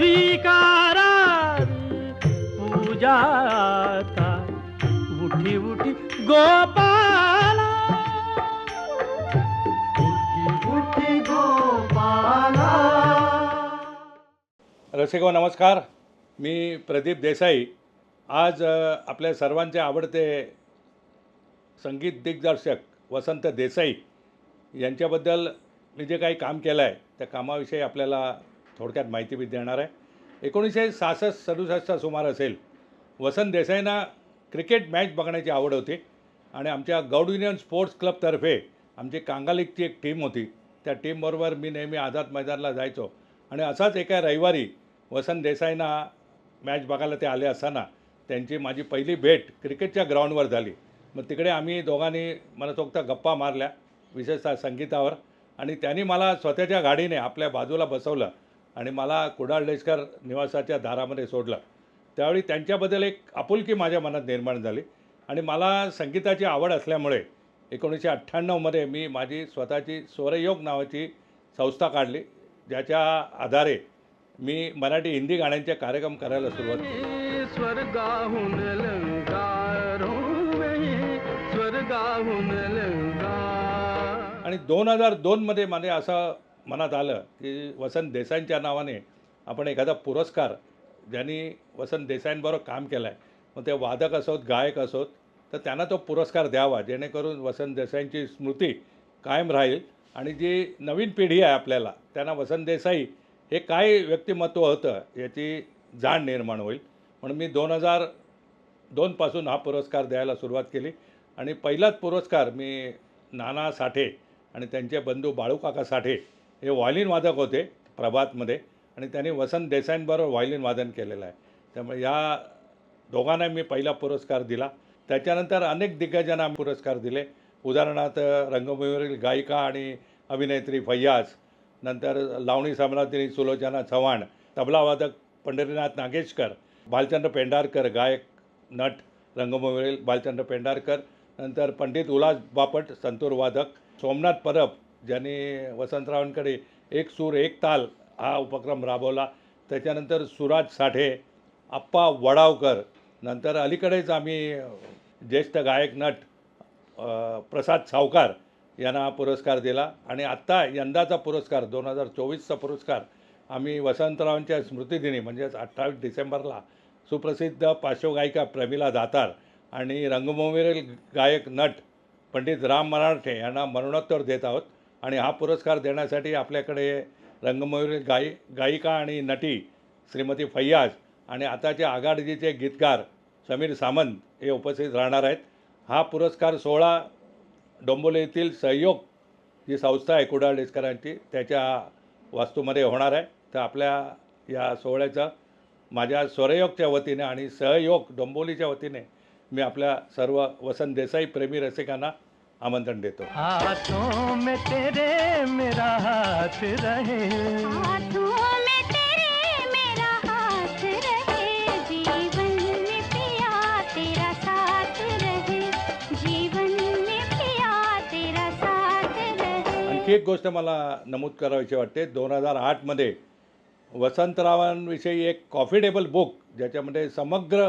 स्वीकारावी पूजा आता उठी उठी गोपाला. उठी गोपाला. रसिको नमस्कार. मी प्रदीप देसाई. आज आपल्या सर्वांचे आवडते संगीत दिग्दर्शक वसंत देसाई यांच्याबद्दल मी जे काही काम केलं आहे त्या कामाविषयी आपल्याला थोडक्यात माहिती मी देणार आहे. एकोणीसशे सहासष्ट सदुसष्टचा सुमार असेल वसंत देसाईंना क्रिकेट मॅच बघण्याची आवड होती आणि आमच्या गौड युनियन स्पोर्ट्स क्लबतर्फे आमची कांगालिकची एक टीम होती. त्या टीमबरोबर मी नेहमी आझाद मैदानला जायचो आणि असाच एका रविवारी वसंत देसाईंना मॅच बघायला ते आले असताना त्यांची माझी पहिली भेट क्रिकेटच्या ग्राउंडवर झाली. मग तिकडे आम्ही दोघांनी मनसोक्त गप्पा मारल्या विशेषतः संगीतावर आणि त्यांनी मला स्वतःच्या गाडीने आपल्या बाजूला बसवलं आणि मला कुडाळ निवासाच्या दारामध्ये सोडलं. त्यावेळी त्यांच्याबद्दल एक आपुलकी माझ्या मनात निर्माण झाली. आणि मला संगीताची आवड असल्यामुळे एकोणीसशे अठ्ठ्याण्णवमध्ये मी माझी स्वतःची स्वरयोग नावाची संस्था काढली ज्याच्या आधारे मी मराठी हिंदी गाण्यांचे कार्यक्रम करायला सुरुवात केली. स्वर्गाहून लंगारो स्वर्गाहून लंगा आणि दोन हजार दोनमध्ये माझे असं मनात आलं की वसंत देसाईंच्या नावाने आपण एखादा पुरस्कार ज्यांनी वसंत देसाईंबरोबर काम केलं आहे मग ते वादक असोत गायक असोत तर त्यांना तो पुरस्कार द्यावा जेणेकरून वसंत देसाईंची स्मृती कायम राहील. आणि जी नवीन पिढी आहे आपल्याला त्यांना वसंत देसाई हे काय व्यक्तिमत्व होतं याची जाण निर्माण होईल. म्हणून मी दोन हजार दोनपासून हा पुरस्कार द्यायला सुरुवात केली. आणि पहिलाच पुरस्कार मी नाना साठे आणि त्यांचे बंधू बाळूकाका साठे हे व्हायलिन वादक होते प्रभातमध्ये आणि त्यांनी वसंत देसाईंबरोबर व्हायलिन वादन केलेलं आहे. त्यामुळे या दोघांना मी पहिला पुरस्कार दिला. त्याच्यानंतर अनेक दिग्गजांना पुरस्कार दिले. उदाहरणार्थ रंगभूमीवरील गायिका आणि अभिनेत्री फैयाज नंतर लावणी सम्राज्ञी सुलोचना चव्हाण तबलावादक पंढरीनाथ नागेशकर भालचंद्र पेंढारकर गायक नट रंगभूमीवरील भालचंद्र पेंढारकर नंतर पंडित उल्हास बापट संतूर वादक सोमनाथ परब ज्यांनी वसंतरावांकडे एक सूर एक ताल हा उपक्रम राबवला. त्याच्यानंतर सुराज साठे आप्पा वडावकर नंतर अलीकडेच आम्ही ज्येष्ठ गायक नट प्रसाद सावकार यांना पुरस्कार दिला. आणि आत्ता यंदाचा पुरस्कार दोन हजार चोवीसचा पुरस्कार आम्ही वसंतरावांच्या स्मृतिदिनी म्हणजेच अठ्ठावीस डिसेंबरला सुप्रसिद्ध पार्श्वगायिका प्रमिला दातार आणि रंगभूमीवरील गायक नट पंडित राम मराठे यांना मरणोत्तर देत आहोत. आणि हा पुरस्कार देण्यासाठी आपल्याकडे रंगमयुरी गायी गायिका आणि नटी श्रीमती फैयाज आणि आताचे आघाडीचे गीतकार समीर सामंत हे उपस्थित राहणार आहेत. हा पुरस्कार सोहळा डोंबोली येथील सहयोग जी संस्था आहे कुडाळ डेस्करांची त्याच्या वास्तूमध्ये होणार आहे. तर आपल्या या सोहळ्याचं माझ्या स्वरयोगच्या वतीने आणि सहयोग डोंबोलीच्या वतीने मी आपल्या सर्व वसंत देसाई प्रेमी रसिकांना आमंत्रण देतो. हाथों में तेरे मेरा हाथ रहे। हाथों में तेरे मेरा हाथ रहे। जीवन में पिया तेरा साथ रहे। जीवन में पिया तेरा साथ रहे। आणखी एक गोष्ट मला नमूद करावीशी वाटते. दोन हजार आठमध्ये वसंतरावांविषयी एक कॉफिडेबल बुक ज्याच्यामध्ये समग्र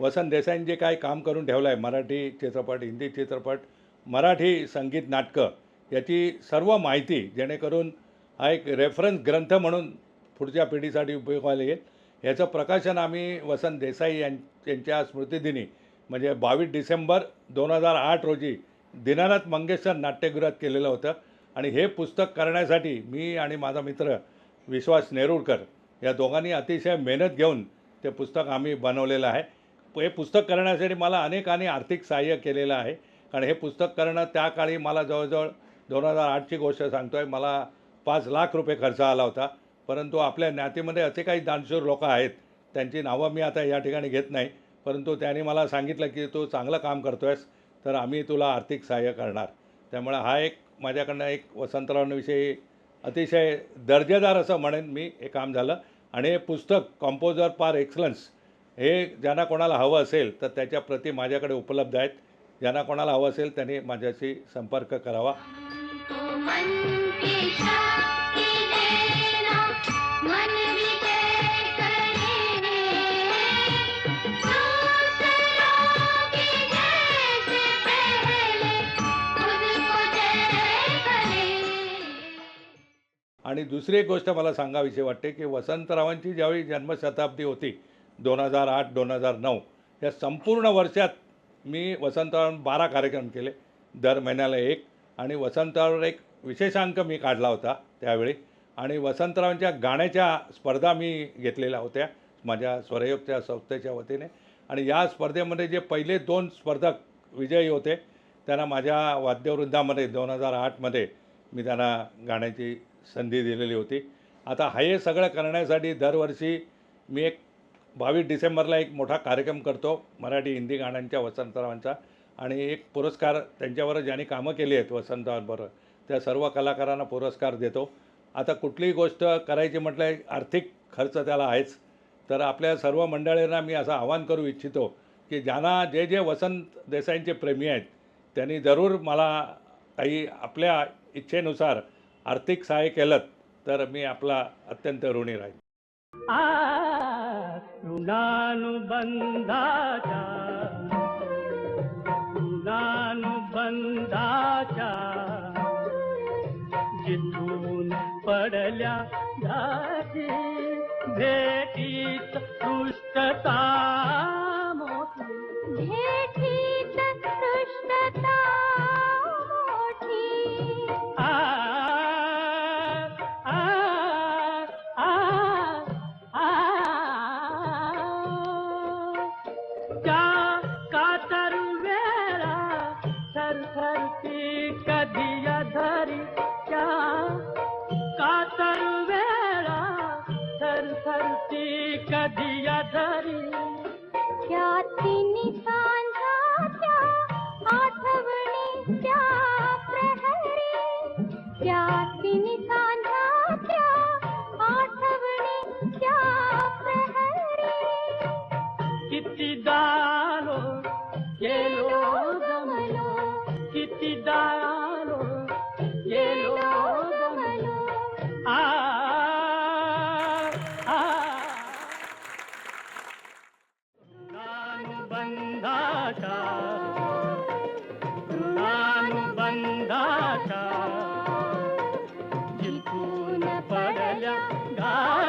वसंत देसाईंनी जे काही काम करून ठेवलं आहे मराठी चित्रपट हिंदी चित्रपट मराठी संगीत नाटकं याची सर्व माहिती जेणेकरून हा एक रेफरन्स ग्रंथ म्हणून पुढच्या पिढीसाठी उपयोगाला येईल. याचं प्रकाशन आम्ही वसंत देसाई यां यांच्या स्मृतिदिनी म्हणजे बावीस डिसेंबर दोन हजार आठ रोजी दीनानाथ मंगेशकर नाट्यगृहात केलेलं होतं. आणि हे पुस्तक करण्यासाठी मी आणि माझा मित्र विश्वास नेरुळकर या दोघांनी अतिशय मेहनत घेऊन ते पुस्तक आम्ही बनवलेलं आहे. हे पुस्तक करण्यासाठी मला अनेकांनी आर्थिक सहाय्य केलेलं आहे. कारण हे पुस्तक करणं त्या काळी मला जवळजवळ दोन हजार आठची गोष्ट सांगतो आहे मला पाच लाख रुपये खर्च आला होता. परंतु आपल्या ज्ञातीमध्ये असे काही दानशूर लोक आहेत त्यांची नावं मी आता या ठिकाणी घेत नाही. परंतु त्यांनी मला सांगितलं की तू चांगलं काम करतो आहेस तर आम्ही तुला आर्थिक सहाय्य करणार. त्यामुळे हा एक माझ्याकडनं एक वसंतरावांविषयी अतिशय दर्जेदार असं म्हणेन मी हे काम झालं. आणि हे पुस्तक कॉम्पोजर पार एक्सलन्स हे ज्यांना कोणाला हवं असेल तर त्याच्या प्रती माझ्याकडे उपलब्ध आहेत. ज्यांना कोणाला हवं असेल त्यांनी माझ्याशी संपर्क करावा. आणि दुसरी एक गोष्ट मला सांगावीशी वाटते की वसंतरावांची ज्यावेळी जन्मशताब्दी होती दोन हजार आठ दोन हजार नऊ या संपूर्ण वर्षात मी वसंतावर बारा कार्यक्रम केले दर महिन्याला एक आणि वसंतावर एक विशेषांक मी काढला होता त्यावेळी. आणि वसंतरावांच्या गाण्याच्या स्पर्धा मी घेतलेल्या होत्या माझ्या स्वरयोगच्या संस्थेच्या वतीने. आणि या स्पर्धेमध्ये जे पहिले दोन स्पर्धक विजयी होते त्यांना माझ्या वाद्यवृंदामध्ये दोन हजार आठमध्ये मी त्यांना गाण्याची संधी दिलेली होती. आता हे सगळं करण्यासाठी दरवर्षी मी एक बावीस डिसेंबरला एक मोठा कार्यक्रम करतो मराठी हिंदी गाण्यांच्या वसंतरावांचा आणि एक पुरस्कार त्यांच्यावर ज्यांनी कामं केली आहेत वसंतरावांबरोबर त्या सर्व कलाकारांना पुरस्कार देतो. आता कुठलीही गोष्ट करायची म्हटलं आर्थिक खर्च त्याला आहेच. तर आपल्या सर्व मंडळींना मी असं आवाहन करू इच्छितो की ज्यांना जे जे वसंत देसाईंचे प्रेमी आहेत त्यांनी जरूर मला काही आपल्या इच्छेनुसार आर्थिक सहाय्य केलं तर मी आपला अत्यंत ऋणी राहील आ ऋणानुबंधाच्या ऋणानुबंधाच्या जिथून पडल्या धाची भेटीत दुष्टता. का दिया धारी। क्या तिनी सांझा क्या आठवणी क्या प्रहरी क्या तिनी सांझा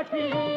जिथून पडल्या गाठी